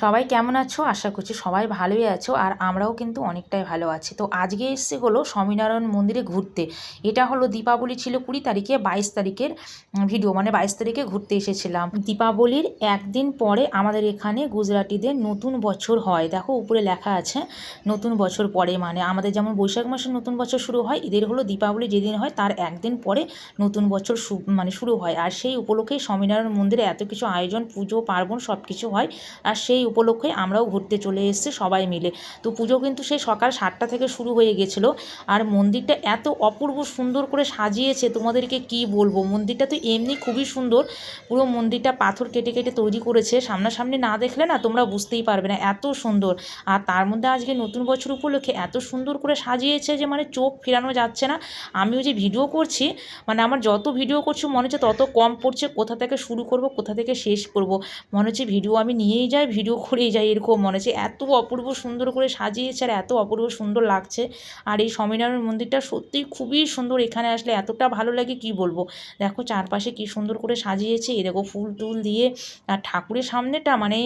সবাই কেমন আছো? আশা করছি সবাই ভালোই আছো আর আমরাও কিন্তু অনেকটাই ভালো আছি। তো আজকে এসছে হলো স্বামীনারায়ণ মন্দিরে ঘুরতে। এটা হলো দীপাবলি ছিল কুড়ি তারিখে, বাইশ তারিখের ভিডিও মানে বাইশ তারিখে ঘুরতে এসেছিলাম। দীপাবলির একদিন পরে আমাদের এখানে গুজরাটিদের নতুন বছর হয়। দেখো, উপরে লেখা আছে, নতুন বছর পরে মানে আমাদের যেমন বৈশাখ মাসে নতুন বছর শুরু হয়, এদের হলো দীপাবলি যেদিন হয়, তার একদিন পরে নতুন বছর মানে শুরু হয়। আর সেই উপলক্ষেই স্বামীনারায়ণ মন্দিরে এত কিছু আয়োজন, পুজো, পার্বণ সব কিছু হয়। আর সেই উপলক্ষে আমরাও ঘুরতে চলে এসেছি সবাই মিলে। তো পুজো কিন্তু সেই সকাল সাতটা থেকে শুরু হয়ে গেছিল। আর মন্দিরটা এত অপূর্ব সুন্দর করে সাজিয়েছে, তোমাদেরকে কি বলব? মন্দিরটা তো এমনি খুবই সুন্দর। পুরো মন্দিরটা পাথর কেটে কেটে তৈরি করেছে। সামনাসামনি না দেখলে না তোমরা বুঝতেই পারবে না, এত সুন্দর। আর তার মধ্যে আজকে নতুন বছর উপলক্ষে এত সুন্দর করে সাজিয়েছে যে মানে চোখ ফেরানো যাচ্ছে না। আমিও যে ভিডিও করছি মানে আমার যত ভিডিও করছি, মনে হচ্ছে তত কম পড়ছে। কোথা থেকে শুরু করব, কোথা থেকে শেষ করব? মনে হচ্ছে ভিডিও আমি নিয়েই যাই, ভিডিও করেই যাই, এরকম মনে হচ্ছে। এত অপূর্ব সুন্দর করে সাজিয়েছে আর এত অপূর্ব সুন্দর লাগছে। আর এই স্বামীনারায়ণ মন্দিরটা সত্যিই খুবই সুন্দর, এখানে আসলে এতটা ভালো লাগে কি বলব? দেখো চারপাশে কি সুন্দর করে সাজিয়েছে এ দেখো ফুল টুল দিয়ে। আর ঠাকুরের সামনেটা মানে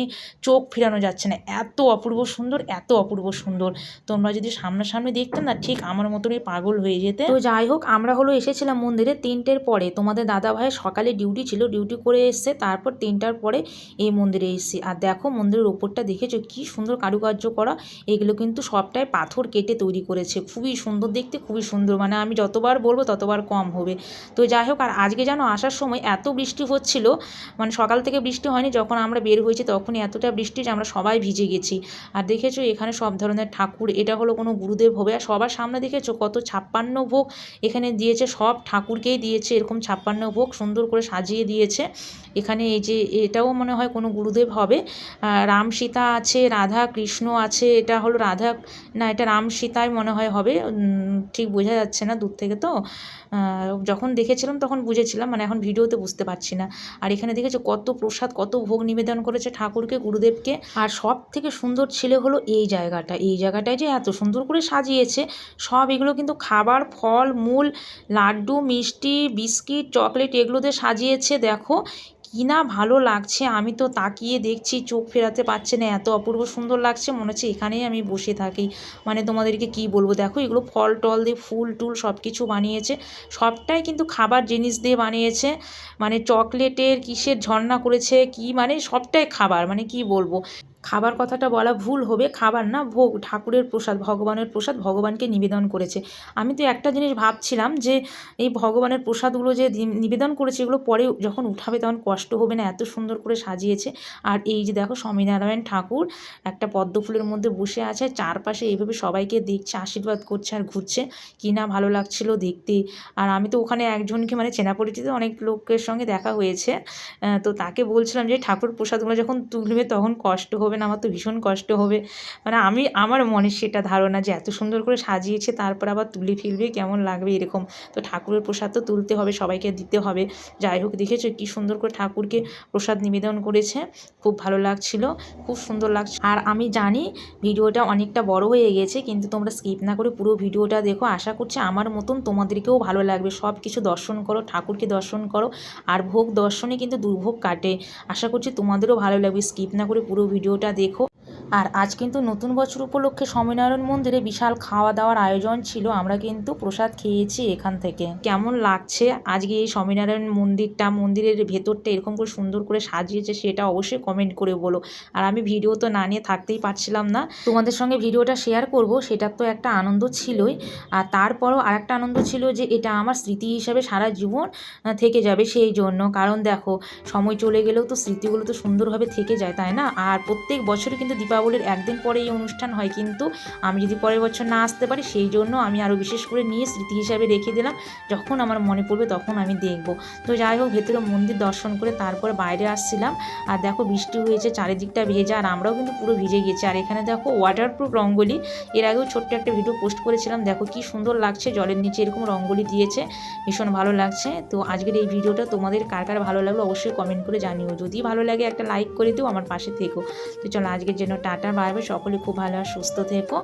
চোখ ফেরানো যাচ্ছে না, এত অপূর্ব সুন্দর, এত অপূর্ব সুন্দর। তোমরা যদি সামনাসামনি দেখতে না, ঠিক আমার মতনই পাগল হয়ে যেতে। তো যাই হোক, আমরা হলো এসেছিলাম মন্দিরে তিনটের পরে। তোমাদের দাদা ভাইয়ের সকালে ডিউটি ছিল, ডিউটি করে এসছে, তারপর তিনটার পরে এই মন্দিরে এসেছি। আর দেখো মন্দিরের ওপরটা দেখেছ? কি সুন্দর কারুকার্য করা। এগুলো কিন্তু সবটাই পাথর কেটে তৈরি করেছে। খুবই সুন্দর, দেখতে খুবই সুন্দর। মানে আমি যতবার বলব, ততবার কম হবে। তো যাই হোক, আর আজকে যেন আসার সময় এত বৃষ্টি হচ্ছিল মানে সকাল থেকে বৃষ্টি হয়নি, যখন আমরা বের হয়েছি তখনই এতটা বৃষ্টি যে আমরা সবাই ভিজে গেছি। আর দেখেছ, এখানে সব ধরনের ঠাকুর, এটা হলো কোনো গুরুদেব হবে। আর সবার সামনে দেখেছ, কত ছাপ্পান্ন ভোগ এখানে দিয়েছে, সব ঠাকুরকেই দিয়েছে, এরকম ছাপ্পান্ন ভোগ সুন্দর করে সাজিয়ে দিয়েছে। এখানে এই যে, এটাও মনে হয় কোনো গুরুদেব হবে। রাম সীতা আছে, রাধা কৃষ্ণ আছে, এটা হলো রাধা, না, এটা রাম সীতাই মনে হয় হবে ঠিক বোঝা যাচ্ছে না দূর থেকে তো। যখন দেখেছিলাম তখন বুঝেছিলাম মানে এখন ভিডিওতে বুঝতে পারছি না। আর এখানে দেখেছ কত প্রসাদ, কত ভোগ নিবেদন করেছে ঠাকুরকে, গুরুদেবকে। আর সব থেকে সুন্দর ছিল হলো এই জায়গাটা। এই জায়গাটায় যে এত সুন্দর করে সাজিয়েছে, সব এগুলো কিন্তু খাবার, ফল, মূল, লাড্ডু, মিষ্টি, বিস্কিট, চকলেট এগুলো দিয়ে সাজিয়েছে, দেখো। কি না ভালো লাগছে? আমি তো তাকিয়ে দেখছি, চোখ ফেরাতে পারছে না। এত অপূর্ব সুন্দর লাগছে, মনে হচ্ছে এখানেই আমি বসে থাকি। মানে তোমাদেরকে কি বলব? দেখো, এগুলো ফল টল দিয়ে ফুল টুল সব কিছু বানিয়েছে। সবটাই কিন্তু খাবার জিনিস দিয়ে বানিয়েছে। মানে চকলেটের কিসের ঝর্ণা করেছে, কি মানে সবটাই খাবার। মানে কি বলব? খাবার কথাটা বলা ভুল হবে, খাবার না, ভোগ, ঠাকুরের প্রসাদ, ভগবানের প্রসাদ ভগবানকে নিবেদন করেছে। আমি তো একটা জিনিস ভাবছিলাম যে, এই ভগবানের প্রসাদগুলো যে নিবেদন করেছে, এগুলো পরে যখন উঠাবে তখন কষ্ট হবে না, এত সুন্দর করে সাজিয়েছে। আর এই যে দেখো স্বামীনারায়ণ ঠাকুর একটা পদ্ম ফুলের মধ্যে বসে আছে, চারপাশে এইভাবে সবাইকে দেখছে, আশীর্বাদ করছে আর ঘুরছে। কি না ভালো লাগছিল দেখতে। আর আমি তো ওখানে একজনকে মানে চেনা পরিচিত অনেক লোকের সঙ্গে দেখা হয়েছে। তো তাকে বলছিলাম যে ঠাকুর প্রসাদগুলো যখন তুলবে তখন কষ্ট হবে। না, আমার তো ভীষণ কষ্ট হবে। মানে আমি, আমার মনে সেটা ধারণা যে এত সুন্দর করে সাজিয়েছে, তারপর আবার তুলে ফেলবে, কেমন লাগবে এরকম। তো ঠাকুরের প্রসাদ তো তুলতে হবে, সবাইকে দিতে হবে। যাই হোক, দেখেছ কি সুন্দর করে ঠাকুরকে প্রসাদ নিবেদন করেছে। খুব ভালো লাগছিল, খুব সুন্দর লাগছে। আর আমি জানি ভিডিওটা অনেকটা বড় হয়ে গেছে, কিন্তু তোমরা স্কিপ না করে পুরো ভিডিওটা দেখো। আশা করছি আমার মতন তোমাদেরকেও ভালো লাগবে। সব কিছু দর্শন করো, ঠাকুরকে দর্শন করো, আর ভোগ দর্শনে কিন্তু দুর্ভোগ কাটে। আশা করছি তোমাদেরও ভালো লাগবে, স্কিপ না করে পুরো ভিডিওটা দেখো। আর আজ কিন্তু নতুন বছর উপলক্ষে স্বামীনারায়ণ মন্দিরে বিশাল খাওয়া দাওয়ার আয়োজন ছিল। আমরা কিন্তু প্রসাদ খেয়েছি এখান থেকে। কেমন লাগছে আজকে এই স্বামীনারায়ণ মন্দিরটা? মন্দিরের ভেতরটা এরকম করে সুন্দর করে সাজিয়েছে সেটা অবশ্যই কমেন্ট করে বলো। আর আমি ভিডিও তো না নিয়ে থাকতেই পারছিলাম না। তোমাদের সঙ্গে ভিডিওটা শেয়ার করব, সেটার তো একটা আনন্দ ছিলই। আর তারপরও আরেকটা আনন্দ ছিল যে এটা আমার স্মৃতি হিসাবে সারা জীবন থেকে যাবে সেই জন্য। কারণ দেখো, সময় চলে গেলেও তো স্মৃতিগুলো তো সুন্দরভাবে থেকে যায়, তাই না? আর প্রত্যেক বছরই কিন্তু দীপাবলির একদিন পরে এই অনুষ্ঠান হয়। কিন্তু আমি যদি পরের বছর না আসতে পারি, সেই জন্য আমি আরও বিশেষ করে নিয়ে স্মৃতি হিসাবে রেখে দিলাম। যখন আমার মনে পড়বে তখন আমি দেখব। তো যাই হোক, ভেতরে মন্দির দর্শন করে তারপর বাইরে আসছিলাম। আর দেখো বৃষ্টি হয়েছে, চারিদিকটা ভেজা, আর আমরাও কিন্তু পুরো ভিজে গেছি। আর এখানে দেখো ওয়াটারপ্রুফ রঙ্গোলি। এর আগেও ছোট্ট একটা ভিডিও পোস্ট করেছিলাম। দেখো কি সুন্দর লাগছে, জলের নিচে এরকম রঙ্গোলি দিয়েছে। ভীষণ ভালো লাগছে। তো আজকের এই ভিডিওটা তোমাদের কার কার ভালো লাগল অবশ্যই কমেন্ট করে জানিও। যদি ভালো লাগে একটা লাইক করে দিও, আমার পাশে থেকো। তো চলো আজকের জন্য টাটা বাড়বে সকলে খুব ভালো আর সুস্থ থেকো।